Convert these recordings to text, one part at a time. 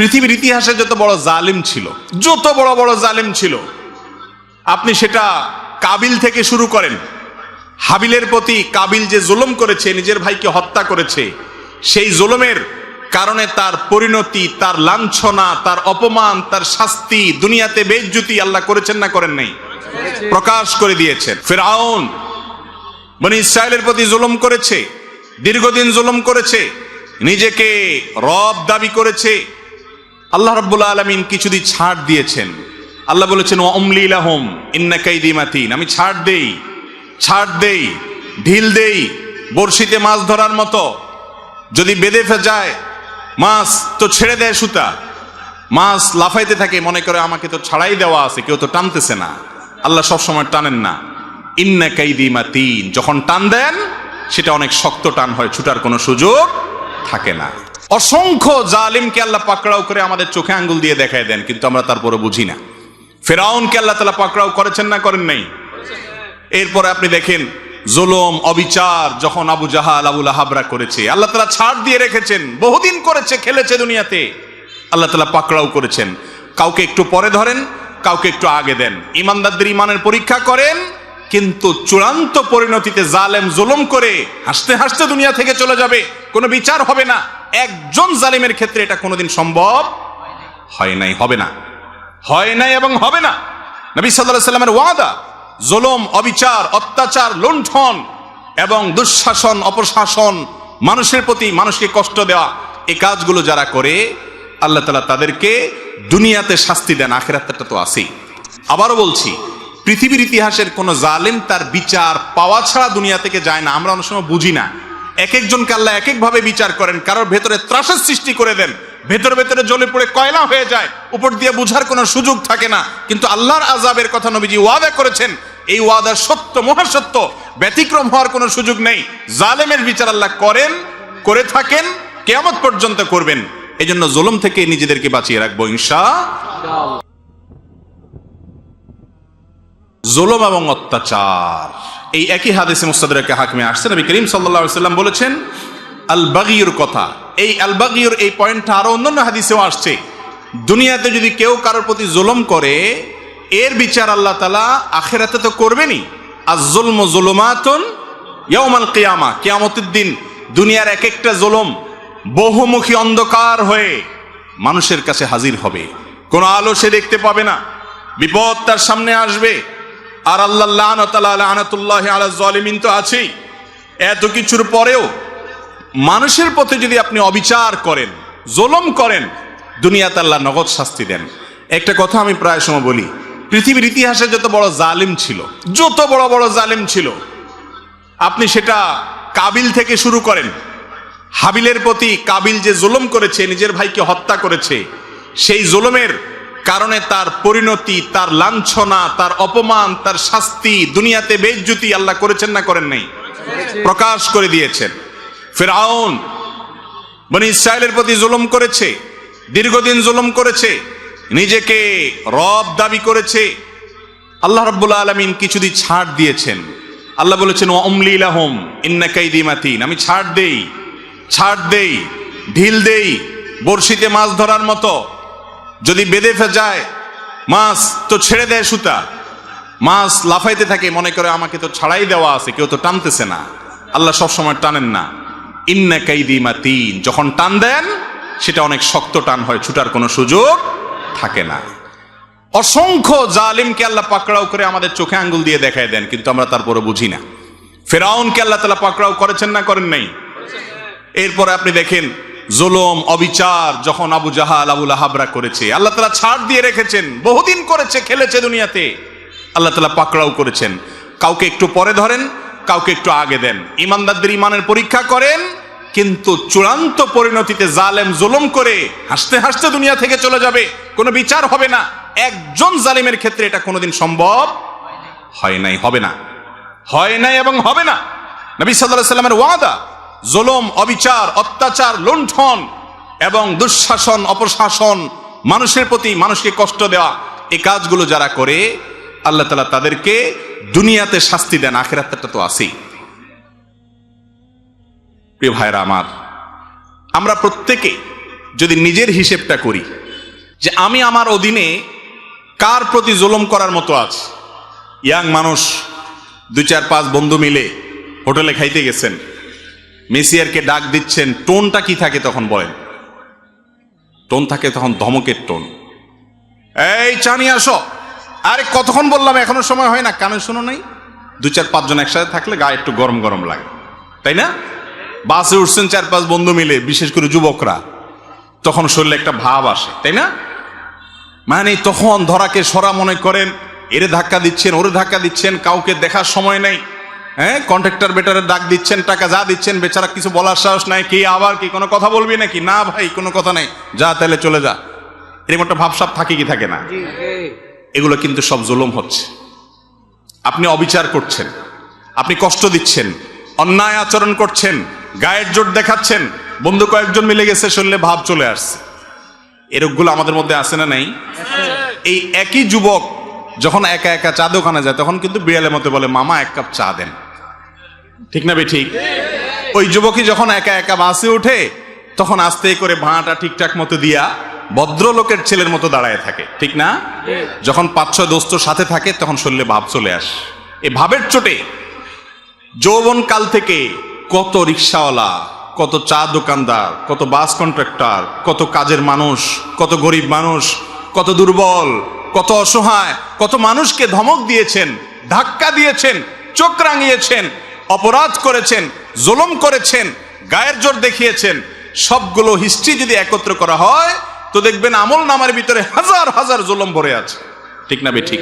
পৃথিবীর ইতিহাসে যত বড় জালিম ছিল, যত বড় বড় জালিম ছিল, আপনি সেটা কাবিল থেকে শুরু করেন। হাবিলের প্রতি কাবিল যে জুলুম করেছে, নিজের ভাইকে হত্যা করেছে, সেই জুলুমের কারণে তার পরিণতি, তার লাঞ্ছনা, তার অপমান, তার শাস্তি, দুনিয়াতে বেজ্জুতি আল্লাহ করেছেন না করেন নাই? প্রকাশ করে দিয়েছেন। ফেরাউন মানে ইসরায়েলের প্রতি জুলুম করেছে, দীর্ঘদিন জুলুম করেছে, নিজেকে রব দাবি করেছে আল্লাহ রাব্বুল আলামিন কিছুদিন ছাড় দিয়েছেন। আল্লাহ বলেছেন অমলি লাহম, ইন্না কাইদি মাতিন। আমি ছাড় দেই ছাড় দেই, ঢিল দেই, বড়শিতে মাছ ধরার মতো। যদি বেঁধে যায়, মাছ তো ছেড়ে দেয় সুতা। মাছ লাফাইতে থাকে, মনে করে আমাকে তো ছাড়াই দেওয়া আছে, কেউ তো টানতেছে না। আল্লাহ সবসময় টানেন না। ইন্না কাইদি মাতিন, যখন টান দেন, সেটা অনেক শক্ত টান হয়, ছুটার কোনো সুযোগ থাকে না। অসংখ্য জালিমকে আল্লাহ পাকড়াও করে আমাদের চোখে আঙ্গুল দিয়ে দেখায় দেন, কিন্তু আমরা তারপরে বুঝি না। ফেরাউনকে আল্লাহ তালা পাকড়াও করেছেন না করেন নাই? এরপরে আপনি দেখেন, জোলম, অবিচার যখন আবু জাহাল আবুল আহাবরা করেছে, আল্লাহ তালা ছাড় দিয়ে রেখেছেন, বহুদিন করেছে, খেলেছে দুনিয়াতে। আল্লাহ তালা পাকড়াও করেছেন। কাউকে একটু পরে ধরেন, কাউকে একটু আগে দেন। ইমানদারদের ইমানের পরীক্ষা করেন, কিন্তু চূড়ান্ত পরিণতিতে জালেম জুলুম করে হাসতে হাসতে দুনিয়া থেকে চলে যাবে। কোনো বিচার হবে না। একজন জালিমের ক্ষেত্রে এটা কোনোদিন সম্ভব হয় নাই, হবে না। হয় নাই এবং হবে না। নবী সাল্লাহ সাল্লামের ওয়াদা, জুলুম, অবিচার, অত্যাচার, লুণ্ঠন এবং দুঃশাসন, অপশাসন, মানুষের প্রতি মানুষকে কষ্ট দেওয়া এই কাজগুলো যারা করে, আল্লাহ তালা তাদেরকে দুনিয়াতে শাস্তি দেন, আখেরাতটা তো আছেই। আবারও বলছি, পৃথিবীর ইতিহাসের কোনো জালেম তার বিচার পাওয়া ছাড়া দুনিয়া থেকে যায় না। আমরা অনেক সময় বুঝি না এক একজনকে আল্লাহ এক একভাবে বিচার করেন, কারোর ভেতরে ত্রাসের সৃষ্টি করে দেন, ভেতরে ভেতরে জ্বলে পড়ে কয়লা হয়ে যায়, উপর দিয়ে বুঝার কোনো সুযোগ থাকে না। কিন্তু আল্লাহর আজাবের কথা নবীজি ওয়াদা করেছেন, এই ওয়াদার সত্য, মহাসত্য, ব্যতিক্রম হওয়ার কোনো সুযোগ নেই। জালেমের বিচার আল্লাহ করেন, করে থাকেন, কেয়ামত পর্যন্ত করবেন। এই জন্য জুলুম থেকে নিজেদেরকে বাঁচিয়ে রাখব ইনশা জুলুম এবং অত্যাচার। এই একই হাদিসে মুস্তাদরাকে হাকিমে আসছে। নবী করিম সাল্লাল্লাহু সাল্লাম বলেছেন আল বাগিয়ুর কথা। এই আল বাগিয়ুর এই পয়েন্টটা আরও অন্যান্য হাদিসেও আসছে। দুনিয়াতে যদি কেউ কারোর প্রতি জুলম করে, এর বিচার আল্লাহ তালা আখেরাতে তো করবেনই। আর জুলম জুলুমাতুন ইয়াউমাল কেয়ামা। কিয়ামতের দিন দুনিয়ার এক একটা জুলম বহুমুখী অন্ধকার হয়ে মানুষের কাছে হাজির হবে। কোনো আলো সে দেখতে পাবে না। বিপদ তার সামনে আসবে। আর আল্লাহ আনাতুল্লাহ আলা তো আছেই। এত কিছুর পরেও মানুষের পথে যদি আপনি অবিচার করেন, জোলম করেন, দুনিয়াতে আল্লাহ নগদ শাস্তি দেন। একটা কথা আমি প্রায় সময় বলি, পৃথিবীর ইতিহাসে যত বড় জালিম ছিল, যত বড় বড় জালিম ছিল, আপনি সেটা কাবিল থেকে শুরু করেন। হাবিলের প্রতি কাবিল যে জুলুম করেছে, নিজের ভাইকে হত্যা করেছে, সেই জুলুমের কারণে তার পরিণতি, তার লাঞ্ছনা, তার অপমান, তার শাস্তি দুনিয়াতে বেজ্জুতি আল্লাহ করেছেন না করেন নাই? প্রকাশ করে দিয়েছেন। ফেরাউন বনি ইসরায়েলের প্রতি জুলুম করেছে, দীর্ঘদিন জুলুম করেছে, নিজেকে রব দাবি করেছে। আল্লাহ রাব্বুল আলামিন কিছুদিন ছাড় দিয়েছেন। আল্লাহ বলেছেন অমলি লাহম, ইন্না কাইদি মাতিন। আমি ছাড় দেই ছাড় দেই, ঢিল দেই, বড়শিতে মাছ ধরার মতো। যদি বেঁধে যায়, মাছ তো ছেড়ে দেয় সুতা। মাছ লাফাইতে থাকে, মনে করে আমাকে তো ছাড়াই দেওয়া আছে, কেউ তো টানতেছে না। আল্লাহ সবসময় টানেন না। ইন্না কাইদি মাতিন, যখন টান দেন, সেটা অনেক শক্ত টান হয়, ছুটার কোনো সুযোগ থাকে না। অসংখ্য জালিমকে আল্লাহ পাকড়াও করে আমাদের চোখে আঙ্গুল দিয়ে দেখায় দেন, কিন্তু আমরা তারপরে বুঝি না। ফেরাউনকে আল্লাহ তালা পাকড়াও করেছেন না করেন নাই? এরপরে আপনি দেখেন জুলুম, অবিচার যখন আবু জাহাল, আবুল আহাবরা করেছে, আল্লাহ তালা ছাড় দিয়ে রেখেছেন, বহুদিন করেছে, খেলেছে দুনিয়াতে। আল্লাহ তালা পাকড়াও করেছেন। কাউকে একটু পরে ধরেন, কাউকে একটু আগে দেন। ইমানদারদের ইমানের পরীক্ষা করেন, কিন্তু চূড়ান্ত পরিণতিতে জালেম জুলুম করে হাসতে হাসতে দুনিয়া থেকে চলে যাবে। কোনো বিচার হবে না। একজন জালিমের ক্ষেত্রে এটা কোনোদিন সম্ভব হয় নাই, হবে না। হয় নাই এবং হবে না। নবী সাল্লাহ সাল্লামের ওয়াদা জুলুম, অবিচার, অত্যাচার, লুণ্ঠন এবং দুঃশাসন, অপশাসন, মানুষের প্রতি মানুষকে কষ্ট দেওয়া, এই কাজগুলো যারা করে, আল্লাহ তালা তাদেরকে দুনিয়াতে শাস্তি দেন আখেরাতটা তো আছেই। প্রিয় ভাইরা আমার, আমরা প্রত্যেকে যদি নিজের হিসেবটা করি, যে আমি আমার অধীনে কার প্রতি জুলুম করার মতো আছে? ইয়াং মানুষ, দুই চার পাঁচ বন্ধু মিলে হোটেলে খাইতে গেছেন। মেসিয়ারকে ডাক দিচ্ছেন, টোনটা কি থাকে তখন বলেন। টোন থাকে তখন ধমকের টোন। এই চানি, আসো। আরে, কতক্ষণ বললাম, এখনও সময় হয় না, কানে শোনো নাই? দু চার পাঁচজন একসাথে থাকলে গায়ে একটু গরম গরম লাগে। তাই না? বাসে উঠছেন চার পাঁচ বন্ধু মিলে, বিশেষ করে যুবকরা। তখন শরীরে একটা ভাব আসে, তাই না? মানে তখন ধরাকে সরা মনে করেন, এরে ধাক্কা দিচ্ছেন, ওরে ধাক্কা দিচ্ছেন, কাউকে দেখার সময় নেই। হ্যাঁ কন্ট্রাক্টর বেটারে ডাক দিচ্ছেন টাকা যা দিচ্ছেন বেচারা কিছু বলার সাহস নাই কি আবার কি কোনো কথা বলবি নাকি? না ভাই কোনো কথা নাই। যা তাহলে চলে যা। এরকম একটা ভাবসাব থাকে কি থাকে না? এগুলো কিন্তু সব জুলুম হচ্ছে। আপনি অবিচার করছেন আপনি কষ্ট দিচ্ছেন অন্যায় আচরণ করছেন গায়ের জোর দেখাচ্ছেন বন্ধু কয়েকজন মিলে গেছে শরীরে ভাব চলে আসছে। এরকগুলো আমাদের মধ্যে আসে না নাই? এই একই যুবক যখন একা একা চা দোকানে যায় তখন কিন্তু বিড়ালের মতো বলে মামা এক কাপ চা দেন। ঠিক না ঠিক ওই যুবকই যখন একা একা বাসে ওঠে, তখন আস্তে করে ভাঁটা ঠিকঠাক মতো দিয়া ভদ্রলোকের ছেলের মতো দাঁড়ায় থাকে, ঠিক না? যখন পাঁচ ছয় দোস্ত সাথে থাকে, তখন শরীরে ভাব চলে আসে। এ ভাবের চোটে যৌবন কাল থেকে কত রিক্সাওয়ালা, কত চা দোকানদার, কত বাস কন্ট্রাক্টর, কত কাজের মানুষ, কত গরিব মানুষ, কত দুর্বল, কত অসহায়, কত মানুষকে ধমক দিয়েছেন, ধাক্কা দিয়েছেন, চোখ রাঙিয়েছেন অপরাধ করেছেন জুলুম করেছেন গায়ের জোর দেখিয়েছেন সবগুলো হিস্ট্রি যদি একত্র করা হয় তো দেখবেন আমল নামার ভিতরে হাজার হাজার জুলুম ভরে আছে। ঠিক না ঠিক।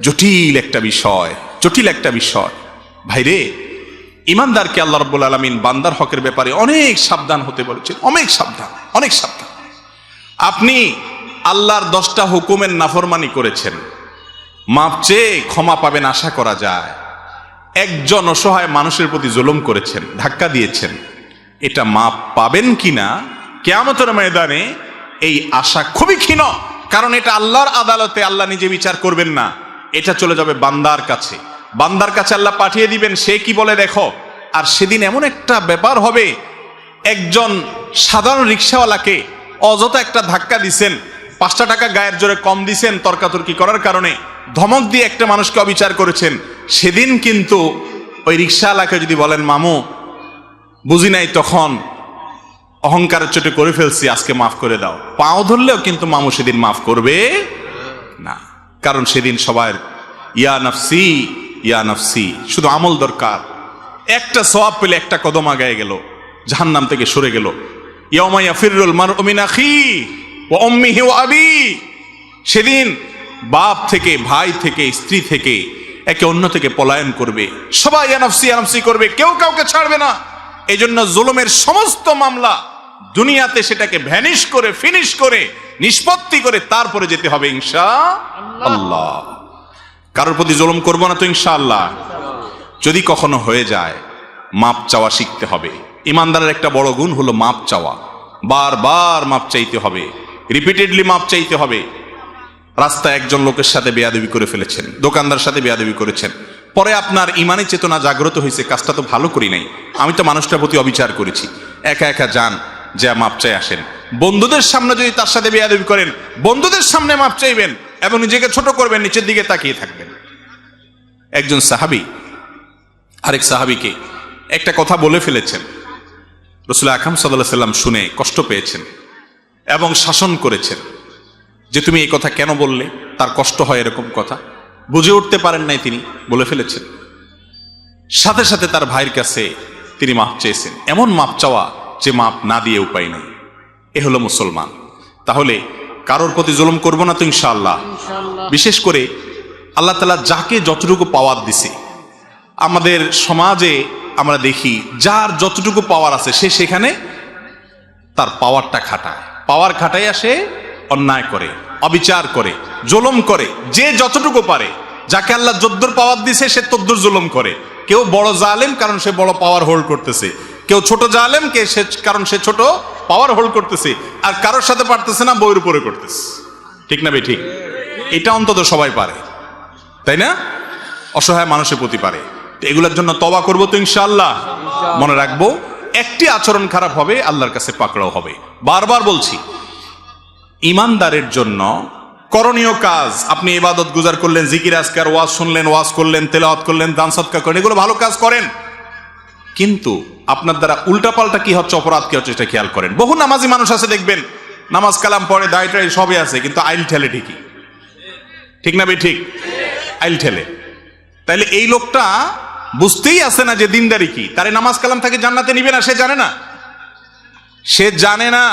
জটিল একটা বিষয় জটিল একটা বিষয়। ভাইরে ইমানদারকে আল্লাহ রব্বুল আলমিন বান্দার হকের ব্যাপারে অনেক সাবধান হতে বলেছেন অনেক সাবধান অনেক সাবধান। আপনি আল্লাহর দশটা হুকুমের নাফরমানি করেছেন মাপ চেয়ে ক্ষমা পাবেন আশা করা যায়। একজন অসহায় মানুষের প্রতি জুলুম করেছেন, ধাক্কা দিয়েছেন। এটা মাপ পাবেন কিনা? কেয়ামতের ময়দানে এই আশা খুবই ক্ষীণ। কারণ এটা আল্লাহর আদালতে আল্লাহ নিজে বিচার করবেন না। এটা চলে যাবে বান্দার কাছে। বান্দার কাছে আল্লাহ পাঠিয়ে দিবেন, সে কি বলে দেখো। আর সেদিন এমন একটা ব্যাপার হবে, একজন সাধারণ রিক্সাওয়ালাকে অযথা একটা ধাক্কা দিছেন, পাঁচটা টাকা গায়ের জোরে কম দিছেন তর্কাতর্কি করার কারণে। ধমক দিয়ে একটা মানুষকে অবিচার করেছেন। সেদিন কিন্তু ওই রিক্সাওয়ালাকে যদি বলেন, মামু, বুঝি নাই তখন অহংকারের চোটে করে ফেলছি, আজকে মাফ করে দাও। পাও ধরলেও কিন্তু মামু সেদিন মাফ করবে না। কারণ সেদিন সবার ইয়া নফসি ইয়া নফসি, শুধু আমল দরকার। একটা সওয়াব পেলে একটা কদম আগায় গেল, জাহান্নাম থেকে সরে গেল। ইয়াউমাইয়া ফিররুল মার ওমিনাখি ও অম্মিহি ও আবি। সেদিন বাপ থেকে ভাই থেকে স্ত্রী থেকে একে অন্য থেকে পলায়ন করবে। সবাই ইয়ানফসি ইয়ানফসি করবে কেউ কাউকে ছাড়বে না। এই জন্য জুলুমের সমস্ত মামলা দুনিয়াতে সেটাকে ভ্যানিশ করে ফিনিশ করে নিষ্পত্তি করে তারপরে যেতে হবে ইনশা আল্লাহ। কারোর প্রতি জুলুম করব না তো ইনশাআল্লাহ যদি কখনো হয়ে যায় মাপ চাওয়া শিখতে হবে। ইমানদারের একটা বড় গুণ হলো মাপ চাওয়া। বারবার মাপ চাইতে হবে। রিপিটেডলি মাপ চাইতে হবে। রাস্তায় একজন লোকের সাথে বেয়াদবি করে ফেলেছেন দোকানদার সাথে বেয়াদবি করেছেন। পরে আপনার ইমানি চেতনা জাগ্রত হয়েছে, কাজটা তো ভালো করি নাই। আমি তো মানুষটার প্রতি অবিচার করেছি। একা একা যান, যা মাপ চাই আসেন। বন্ধুদের সামনে যদি তার সাথে বেয়াদবি করেন, বন্ধুদের সামনে মাপ চাইবেন এবং নিজেকে ছোট করবেন, নিচের দিকে তাকিয়ে থাকবেন। একজন সাহাবি, আরেক সাহাবিকে একটা কথা বলে ফেলেছেন। রসুল আকাম সাল্লাহ সাল্লাম শুনে কষ্ট পেয়েছেন এবং শাসন করেছেন। যে তুমি এই কথা কেন বললে? তার কষ্ট হয় এরকম কথা। বুঝে উঠতে পারেন নাই তিনি বলে ফেলেছেন। সাথে সাথে তার ভাইয়ের কাছে তিনি মাপ চেয়েছেন। এমন মাপ চাওয়া যে মাপ না দিয়ে উপায় নেই। এ হলো মুসলমান। তাহলে কারোর প্রতি জুলুম করব না তো ইনশাআল্লাহ। বিশেষ করে আল্লাহ তালা যাকে যতটুকু পাওয়ার দিছে আমাদের সমাজে আমরা দেখি যার যতটুকু পাওয়ার আছে সে সেখানে তার পাওয়ারটা খাটায়। পাওয়ার খাটাইয়া সে অন্যায় করে, অবিচার করে, জুলুম করে, যে যতটুকু পারে। যাকে আল্লাহ যদ্দুর পাওয়ার দিছে, সে তদ্দুর জুলুম করে। কেউ বড় জালেম, কারণ সে বড় পাওয়ার হোল্ড করতেছে। কেউ ছোট জালেম, কে সে, কারণ সে ছোট পাওয়ার হোল্ড করতেছে। আর কারোর সাথে পারতেছে না বইয়ের উপরে করতেছে। ঠিক না বে ঠিক? এটা অন্তত সবাই পারে। তাই না? অসহায় মানুষের প্রতি পারে। এগুলোর জন্য তবা করব তো ইনশাআল্লাহ। মনে রাখব, একটি আচরণ খারাপ হবে, আল্লাহর কাছে পাকড়াও হবে। বারবার বলছি ইমানদারের জন্য করণীয় কাজ, আপনি ইবাদত গুজার করলেন, জিকির, আজকার, ওয়াজ শুনলেন, ওয়াজ করলেন, তেলাওয়াত করলেন, দান সৎকার করেন, এগুলো ভালো কাজ করেন। কিন্তু আপনার দ্বারা উল্টাপাল্টা কি হচ্ছে, অপরাধ কি হচ্ছে, সেটা খেয়াল করেন। বহু নামাজি মানুষ আছে, দেখবেন, নামাজ, কালাম পড়ে দায় টাই সবই আছে, কিন্তু আইল ঠেলে ঠিকই। ঠিক না বে ঠিক? আইল ঠেলে। তাইলে এই লোকটা বুঝতেই আছে না যে দিনদারি কি। তারে নামাজ, কালাম তাকে জান্নাতে নিবে না, সে জানে না। সে জানে না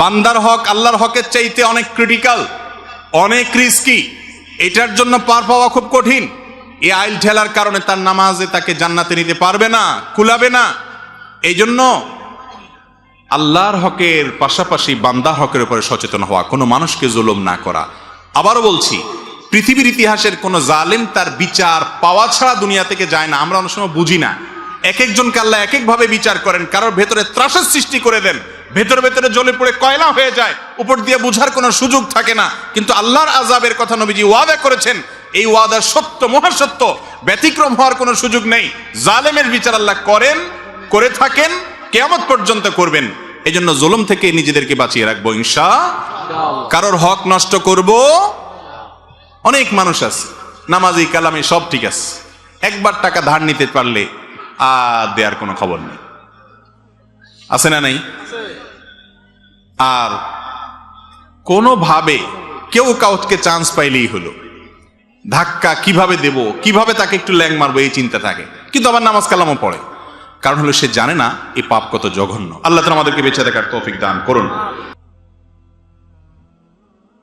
বান্দার হক আল্লাহর হকের চাইতে অনেক ক্রিটিক্যাল অনেক রিস্কি এটার জন্য পার পাওয়া খুব কঠিন। এই আইল ঠেলার কারণে তার নামাজে তাকে জান্নাতে নিতে পারবে না, কুলাবে না। এই জন্য আল্লাহর হকের পাশাপাশি বান্দার হকের উপরে সচেতন হওয়া, কোনো মানুষকে জুলুম না করা। আবারও বলছি, পৃথিবীর ইতিহাসের কোনো জালেম তার বিচার পাওয়া ছাড়া দুনিয়া থেকে যায় না। আমরা অনেক সময় বুঝি না। এক একজনকে আল্লাহ এক একভাবে বিচার করেন, কারোর ভেতরে ত্রাসের সৃষ্টি করে দেন। ভেতরে ভেতরে জ্বলে পড়ে কয়লা হয়ে যায়, উপর দিয়ে বুঝার কোনো সুযোগ থাকে না। কিন্তু আল্লাহর আজাবের কথা নবীজি ওয়াদা করেছেন, এই ওয়াদার সত্য, মহাসত্য, ব্যতিক্রম হওয়ার কোনো সুযোগ নেই। জালেমের বিচার আল্লাহ করেন, করে থাকেন, কেয়ামত পর্যন্ত করবেন। এই জন্য জুলুম থেকে নিজেদেরকে বাঁচিয়ে রাখব, ইনশা কারোর হক নষ্ট করব, অনেক মানুষ আছে, নামাজি, কালামি, সব ঠিক আছে। একবার টাকা ধার নিতে পারলে আর দেওয়ার কোনো খবর নেই। আছে না নাই? আর কোনোভাবে কেউ কাউকে চান্স পাইলেই হলো। ধাক্কা কীভাবে দেব কীভাবে তাকে একটু ল্যাং মারবো এই চিন্তা থাকে। কিন্তু আবার নামাজ কালামও পড়ে। কারণ হলো সে জানে না এই পাপ কত জঘন্য। আল্লাহ তালা আমাদেরকে বেঁচে দেখার তৌফিক দান করুন।